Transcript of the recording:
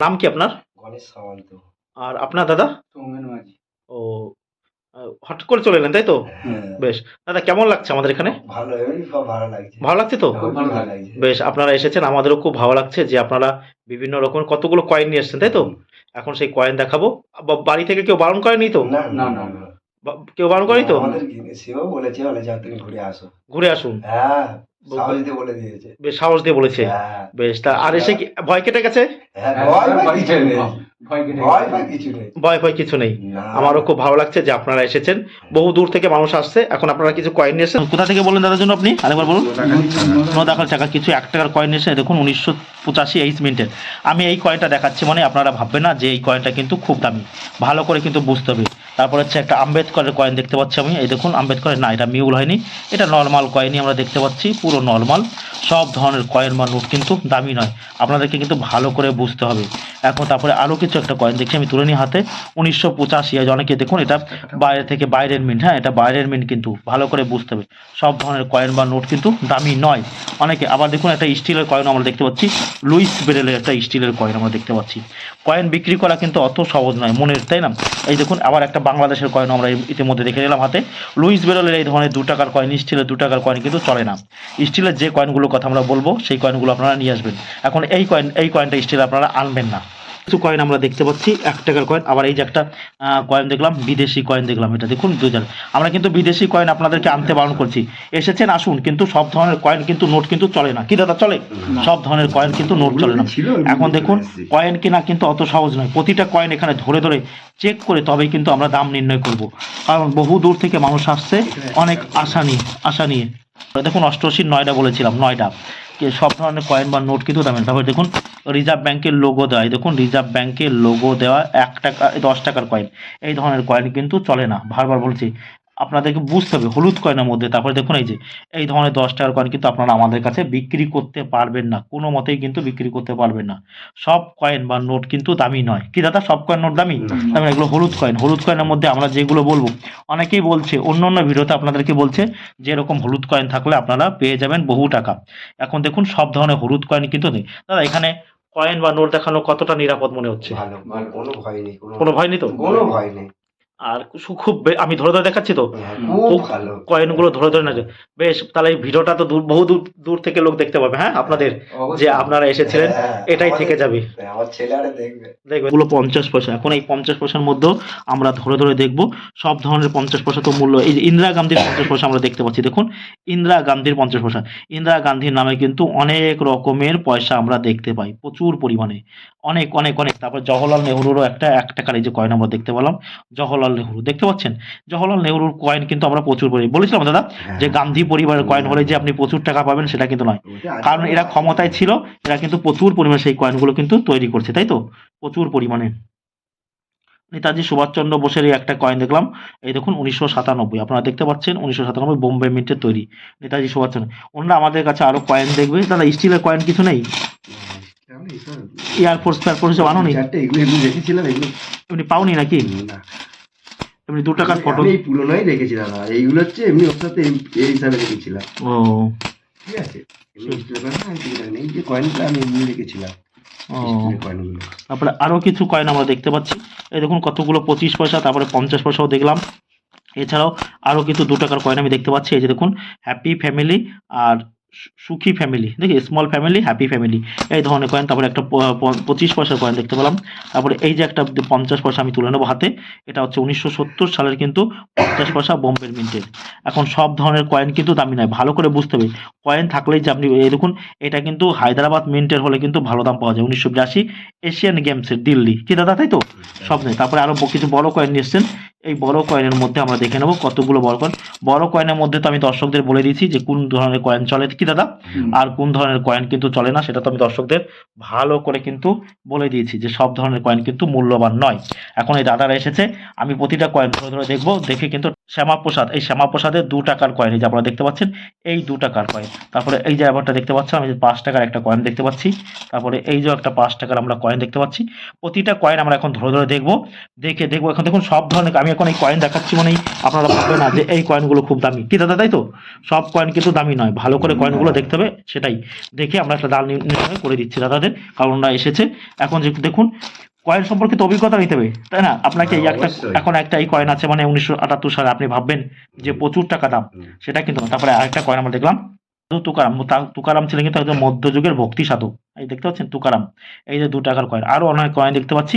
নাম কি আপনার? গণেশ আর আপনার দাদা? সৌমেন মাঝি ও হঠাৎ করে চলে এলেন তাই তো? হ্যাঁ। বেশ। দাদা কেমন লাগছে আমাদের এখানে? ভালো ভালো লাগছে। ভালো লাগছে তো? বেশ আপনারা এসেছেন আমাদেরও খুব ভালো লাগছে যে আপনারা বিভিন্ন রকম কতগুলো কয়েন নিয়ে এসেছেন তাই তো? এখন সেই কয়েন দেখাবো। বাড়ি থেকে কেউ বারণ করেনি তো? না না কেউ বারণ করেনি তো? ঘুরে আসো। ঘুরে আসুন। হ্যাঁ। সাহস দিয়ে বলে দিয়েছে। বেশ সাহস দিয়ে বলেছে। হ্যাঁ। বেশ তা আর এসে কি ভয় কেটে গেছে? হ্যাঁ, ভয় বা কিছু নেই। ভয় কিছু নেই। ভয় ভয় কিছু নেই। না। আমারও খুব ভালো লাগছে যে আপনারা এসেছেন। বহু দূর থেকে মানুষ আসছে। এখন আপনারা কিছু কয়েন নিয়ে এসেছেন। কোথা থেকে বললেন দাদার জন্য আপনি? আরেকবার বলুন। নো দেখাল টাকা কিছু এক টাকার কয়েন নিয়েছেন দেখুন উনিশশো পঁচাশি এইচ মিনিটের আমি এই কয়েনটা দেখাচ্ছি মানে আপনারা ভাববেন না যে এই কয়েনটা কিন্তু খুব দামি। ভালো করে কিন্তু বুঝতে হবে। তারপর হচ্ছে একটা আম্বেদকরের কয়েন দেখতে পাচ্ছি আমি। এই দেখুন, আম্বেদকরের না, এটা মিউল হয়নি। এটা নর্মাল কয়েনই আমরা দেখতে পাচ্ছি, পুরো নর্মাল সব ধরনের কয়েন বা নোট কিন্তু দামি নয়। আপনাদেরকে কিন্তু ভালো করে বুঝতে হবে। এখন তারপরে আরও কিছু একটা কয়েন দেখছি, আমি তুলে নিই হাতে। উনিশশো পঁচাশি আজ অনেকে দেখুন, এটা বাইরে থেকে বাইরের মিন্ট হ্যাঁ এটা বাইরের মিন্ট কিন্তু, ভালো করে বুঝতে হবে। সব ধরনের কয়েন বা নোট কিন্তু দামি নয়। অনেকে, আবার দেখুন, একটা স্টিলের কয়েন আমরা দেখতে পাচ্ছি। লুইস বেরেলের একটা স্টিলের কয়েন আমরা দেখতে পাচ্ছি। কয়েন বিক্রি করা কিন্তু অত সহজ নয়, মনের, তাই না? এই দেখুন, আবার একটা বাংলাদেশের কয়েন আমরা ইতিমধ্যে দেখে নিলাম হাতে। লুইস বেরেলের এই ধরনের দু টাকার কয়েন স্টিলের দু টাকার কয়েন কিন্তু চলে না। স্টিলের যে কয়েনগুলোর কথা আমরা বলব, সেই কয়েনগুলো আপনারা নিয়ে আসবেন। এখন এই কয়েন এই কয়েনটা স্টিল আপনারা আনবেন না। কিছু কয়েন আমরা দেখতে পাচ্ছি এক টাকার কয়েন আবার এই যে একটা কয়েন দেখলাম বিদেশি কয়েন দেখলাম এটা। দেখুন দুই হাজার আমরা কিন্তু বিদেশি কয়েন আপনাদেরকে আনতে বারণ করছি। এসেছেন আসুন কিন্তু সব ধরনের কয়েন কিন্তু নোট কিন্তু চলে না। কি দাদা চলে? সব ধরনের কয়েন কিন্তু নোট চলে না। এখন দেখুন কয়েন কেনা কিন্তু অত সহজ নয়। প্রতিটা কয়েন এখানে ধরে ধরে চেক করে তবেই কিন্তু আমরা দাম নির্ণয় করব। কারণ বহু দূর থেকে মানুষ আসছে অনেক আশা নিয়ে আশা নিয়ে। দেখুন অষ্টআশির নয়টা বলেছিলাম নয়ডা কে সব ধরনের কয়েন বা নোট কিন্তু দেবেন তারপরে দেখুন রিজার্ভ ব্যাংকের লোগো দেওয়া। দেখুন রিজার্ভ ব্যাংকের লোগো দেওয়া এক টাকা, দশ টাকার কয়েন এই ধরনের কয়েন কিন্তু চলে না। বারবার বলছি আপনাদেরকে বুঝতে হবে হলুদ কয়েনের মধ্যে। তারপরে দেখুন এই যে এই ধরনের দশ টাকার কয়েন কিন্তু আপনারা আমাদের কাছে বিক্রি করতে পারবেন না। কোনো মতেই কিন্তু বিক্রি করতে পারবেন না। সব কয়েন বা নোট কিন্তু দামি নয়। কি দাদা সব কয়েন নোট দামি? তার মানে এগুলো হলুদ কয়েন হলুদ কয়েনের মধ্যে আমরা যেগুলো বলব অনেকেই বলছে অন্য অন্য ভিডিওতে আপনাদেরকে বলছে যে এরকম হলুদ কয়েন থাকলে আপনারা পেয়ে যাবেন বহু টাকা। এখন দেখুন সব ধরনের হলুদ কয়েন কিন্তু নেই। দাদা এখানে কয়েন বা নোট দেখানো কতটা নিরাপদ মনে হচ্ছে? ভালো কোনো ভয় নেই কোনো ভয় নেই তো? কোনো ভয় নেই। আর খুব আমি ধরে ধরে দেখাচ্ছি তো? হ্যাঁ, কয়েনগুলো ধরে ধরে না বেশ তাহলে এই ভিডিওটা তো দূর বহু দূর দূর থেকে লোক দেখতে পাবে হ্যাঁ আপনাদের? যে আপনারা এসেছিলেন হ্যাঁ, এটাই থেকে যাবে। দেখবে। দেখবে। এগুলো পঞ্চাশ পয়সা। এখন এই পঞ্চাশ পয়সার মধ্যেও আমরা ধরে ধরে দেখব সব ধরনের পঞ্চাশ পয়সা তো মূল্য। এই ইন্দিরা গান্ধীর পঞ্চাশ পয়সা আমরা দেখতে পাচ্ছি। দেখুন ইন্দিরা গান্ধীর পঞ্চাশ পয়সা। ইন্দিরা গান্ধীর নামে কিন্তু অনেক রকমের পয়সা আমরা দেখতে পাই প্রচুর পরিমাণে। অনেক অনেক অনেক। তারপর জওহরলাল নেহরুরও একটা এক টাকার এই যে কয়েন আমরা দেখতে পেলাম। জওহরলাল নেহরু দেখতে পাচ্ছেন? জওহরলাল নেহরুর কয়েন কিন্তু আমরা প্রচুর পরিমাণে বলেছিলাম দাদা যে গান্ধী পরিবারের কয়েন হলে যে আপনি প্রচুর টাকা পাবেন সেটা কিন্তু নয়। কারণ এরা ক্ষমতায় ছিল এরা কিন্তু প্রচুর পরিমাণে সেই কয়েনগুলো কিন্তু তৈরি করছে তাই তো? প্রচুর পরিমাণে। নেতাজি সুভাষচন্দ্র বোসের এই একটা কয়েন দেখলাম এই দেখুন উনিশশো সাতানব্বই। আপনারা দেখতে পাচ্ছেন উনিশশো সাতানব্বই বোম্বে মিন্টের তৈরি নেতাজি সুভাষচন্দ্র। অন্যরা আমাদের কাছে আরও কয়েন দেখবে। দাদা স্টিলের কয়েন কিছু নেই? এয়ারফোর্স ফেয়ারফোর্স হিসেবে আনো নি চারটে এগুলো এগুলো রেখেছিলাম এগুলো এমনি পাওনি নাকি? না এমনি দু টাকার ফটো এই পুরোনোই রেখেছিলাম আর এইগুলো হচ্ছে এমনি ওর সাথে এই- হিসাবে রেখেছিলাম। ও। ঠিক আছে? আমি। এই যে এমনি রেখেছিলাম তারপরে আরও কিছু কয়েন আমরা দেখতে পাচ্ছি। এই দেখুন কতগুলো পঁচিশ পয়সা তারপরে পঞ্চাশ পয়সাও দেখলাম। এছাড়াও আরও কিছু দু টাকার কয়েন আমি দেখতে পাচ্ছি। এই যে দেখুন হ্যাপি ফ্যামিলি আর সুখী ফ্যামিলি দেখি স্মল ফ্যামিলি হ্যাপি ফ্যামিলি এই ধরনের কয়েন তারপরে একটা পঁচিশ পয়সার কয়েন দেখতে পেলাম তারপরে এই যে একটা পঞ্চাশ পয়সা আমি তুলে নেব হাতে এটা হচ্ছে উনিশশো সত্তর সালের কিন্তু পঞ্চাশ পয়সা বোম্বের মিন্টের এখন সব ধরনের কয়েন কিন্তু দামি নয় ভালো করে বুঝতে হবে কয়েন থাকলেই যে আপনি এই দেখুন এটা কিন্তু হায়দ্রাবাদ মিন্টের হলে কিন্তু ভালো দাম পাওয়া যায় উনিশশো বিরাশি এশিয়ান গেমসের দিল্লি কি দাদা তাই তো? সব নেই তারপরে আরও কিছু বড় কয়েন নিয়ে এসছেন এই বড় কয়েনের মধ্যে আমরা দেখে নেব কতগুলো বড় কয়েন বড় কয়েনের মধ্যে তো আমি দর্শকদের বলে দিয়েছি যে কোন ধরনের কয়েন চলে। কি দাদা? আর কোন ধরনের কয়েন কিন্তু চলে না সেটা তো আমি দর্শকদের ভালো করে কিন্তু বলে দিয়েছি যে সব ধরনের কয়েন কিন্তু মূল্যবান নয়। এখন এই দাদারা এসেছে আমি প্রতিটা কয়েন ধরে ধরে দেখব দেখে কিন্তু শ্যামাপ্রসাদ এই শ্যামাপ্রসাদের দু টাকার কয়েন এই যে আপনারা দেখতে পাচ্ছেন এই দু টাকার কয়েন তারপরে এই যে ব্যাপারটা দেখতে পাচ্ছেন আমি পাঁচ টাকার একটা কয়েন দেখতে পাচ্ছি, তারপরে এই যে একটা পাঁচ টাকার আমরা কয়েন দেখতে পাচ্ছি, প্রতিটা কয়েন আমরা এখন ধরে ধরে দেখব, দেখে দেখব। এখন দেখুন, সব ধরনের, আমি এখন এই কয়েন দেখাচ্ছি মানে আপনারা ভাববেন না যে এই কয়েনগুলো খুব দামি। কি দাদা, তাই তো? সব কয়েন কিন্তু দামি নয়, ভালো করে কয়েনগুলো দেখতে হবে, সেটাই। দেখে আমরা একটা দাম নির- নির্ণয় করে দিচ্ছি দাদাদের, কারণ ওরা এসেছে। এখন দেখুন কয়েন সম্পর্কিত অভিজ্ঞতা নিতে হবে তাই না? আপনাকে এই হ্যাঁ, একটা এখন একটা এই কয়েন আছে মানে উনিশশো আটাত্তর সালে আপনি ভাববেন যে প্রচুর টাকা দাম। সেটা কিন্তু তারপরে আরেকটা কয়েন আমরা দেখলাম তুকারাম। তুকারাম ছিলেন কিন্তু একজন মধ্যযুগের ভক্তি সাধু এই দেখতে পাচ্ছেন? তুকারাম। এই যে দু টাকার কয়েন আরও অনেক কয়েন দেখতে পাচ্ছি।